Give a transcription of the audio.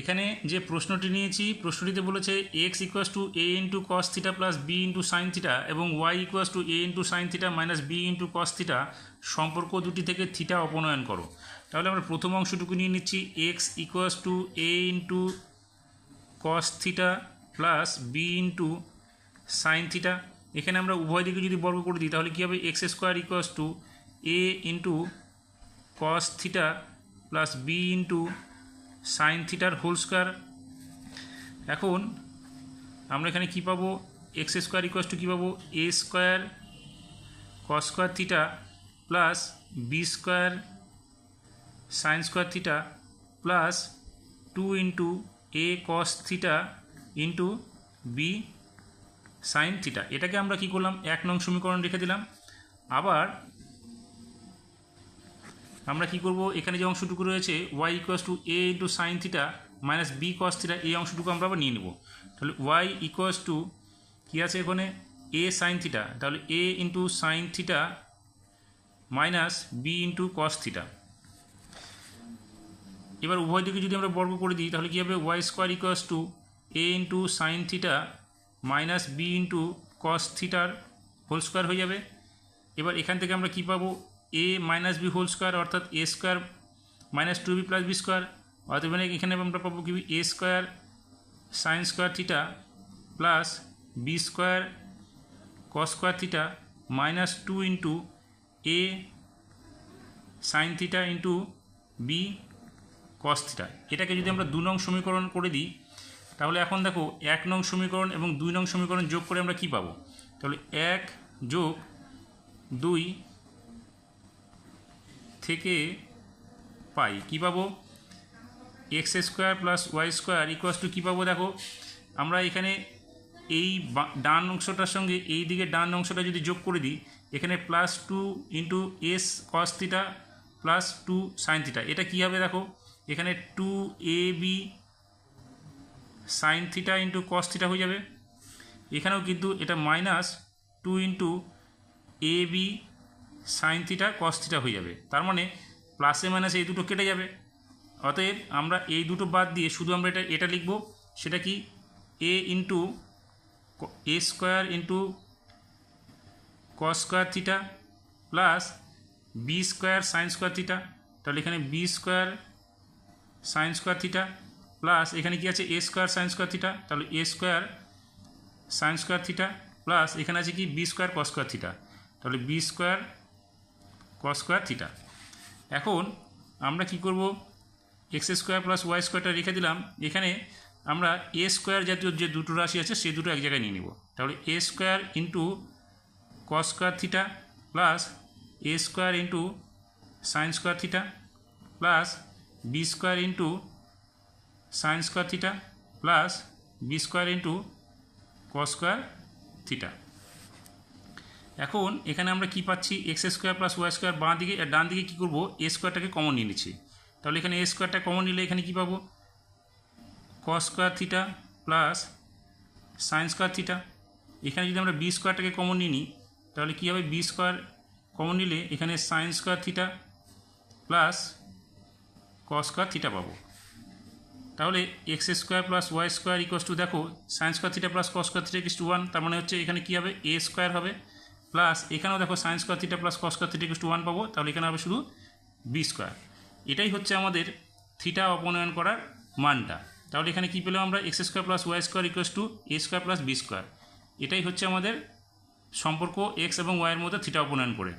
এখানে যে প্রশ্নটি নিয়েছি, প্রশ্নটিতে বলেছে x equals two a into cos theta plus b into sine theta এবং y equals two a into sine theta minus b into cos theta সম্পর্ক দুটি থেকে থিটা অপনয়ন করো। তাহলে আমরা প্রথম অংশটুকু নিয়ে নিচ্ছি x equals to a into cos theta plus b into sine theta এখানে আমরা উভয় দিকে যদি বর্গ করে দিই, তাহলে কী হবে? X square equals to a into cos theta plus b into sine থিটার হোল স্কোয়ার এখন আমরা এখানে কী পাবো? এক্স স্কোয়ার ইকুয়াস টু কী পাবো? A square cos square theta plus b square sine square theta plus two into a cos theta into b sine theta এটাকে আমরা কি করলাম? এক নং সমীকরণ রেখে দিলাম। আবার আমরা কি করব? এখানে যে অংশটুকু রয়েছে y equals to a into sine theta minus b cos theta এই অংশটুকু আমরা আবার নিয়ে নেব। তাহলে ওয়াই ইকুয়াস টু কী আছে এখানে? এ সাইন থিটা তাহলে a into sine theta minus b into cos theta এবার উভয় দিকে যদি আমরা বর্গ করে দিই, তাহলে কী হবে? Y square equals to a into sine theta minus b into cos থিটার হোল স্কোয়ার হয়ে যাবে। এবার এখান থেকে আমরা কী পাবো? A minus b whole square অর্থাৎ a square minus two b plus b square অর্থাৎ মানে এখানে আমরা পাবো কি? A square sine square theta plus b square cos square theta minus two into a sine theta into b cos theta এটাকে যদি আমরা দু নং সমীকরণ করে দিই, তাহলে এখন দেখো এক নং সমীকরণ এবং দুই নং সমীকরণ যোগ করে আমরা কি পাবো? তাহলে এক যোগ দুই থেকে পাই। কী পাবো? X square plus y square equals to কী পাবো দেখো? আমরা এখানে এই ডান অংশটার সঙ্গে এই দিকে ডান অংশটা যদি যোগ করে দিই, এখানে plus two into s cos theta plus two sine theta এটা কী হবে দেখো? এখানে two a b sine theta into cos theta হয়ে যাবে। এখানেও কিন্তু এটা minus two into a b sine theta cos theta হয়ে যাবে। তার মানে প্লাসে মাইনাসে এই দুটো কেটে যাবে। অতএব আমরা এই দুটো বাদ দিয়ে শুধু আমরা এটা এটা লিখব, সেটা কি? A into a square into cos square theta plus b square sine square theta তাহলে এখানে b square sine square theta plus এখানে কি আছে? A square sine square theta তাহলে a square sine square theta plus এখানে আছে কি? B square cos square theta তাহলে b square cos square theta এখন আমরা কি করব? এক্স স্কোয়ার প্লাস ওয়াই স্কোয়ারটা রেখে দিলাম। এখানে আমরা এ স্কোয়ার জাতীয় যে দুটো রাশি আছে সেই দুটো এক জায়গায় নিয়ে নিব। তাহলে a square into cos square theta plus a square into sine square theta plus b square into sine square theta plus b square into cos square theta এখন এখানে আমরা কি পাচ্ছি? X square plus y square বাঁ দিকে আর ডান দিকে কী করব? এ স্কোয়ারটাকে common নিয়ে নিচ্ছি। তাহলে এখানে এ স্কোয়ারটা কমন নিলে এখানে কী পাবো? Cos square theta plus sine square theta এখানে যদি আমরা বি স্কোয়ারটাকে কমন নিই, তাহলে কী হবে? বি স্কোয়ার কমন নিলে এখানে sine square theta plus cos square theta পাবো। তাহলে x square plus y square equals to দেখো sine square theta plus cos square theta equals to one তার মানে হচ্ছে এখানে কী হবে? এ স্কোয়ার হবে। প্লাস এখানেও দেখো sine square theta plus cos square theta equals to one পাবো, তাহলে এখানে হবে শুধু বি স্কোয়ার এটাই হচ্ছে আমাদের থিটা অপনয়ন করার মানটা। তাহলে এখানে কী পেলাম আমরা? X square plus y square equals to a square plus b square এটাই হচ্ছে আমাদের সম্পর্ক এক্স এবং ওয়াইয়ের মধ্যে থিটা অপনয়ন করে।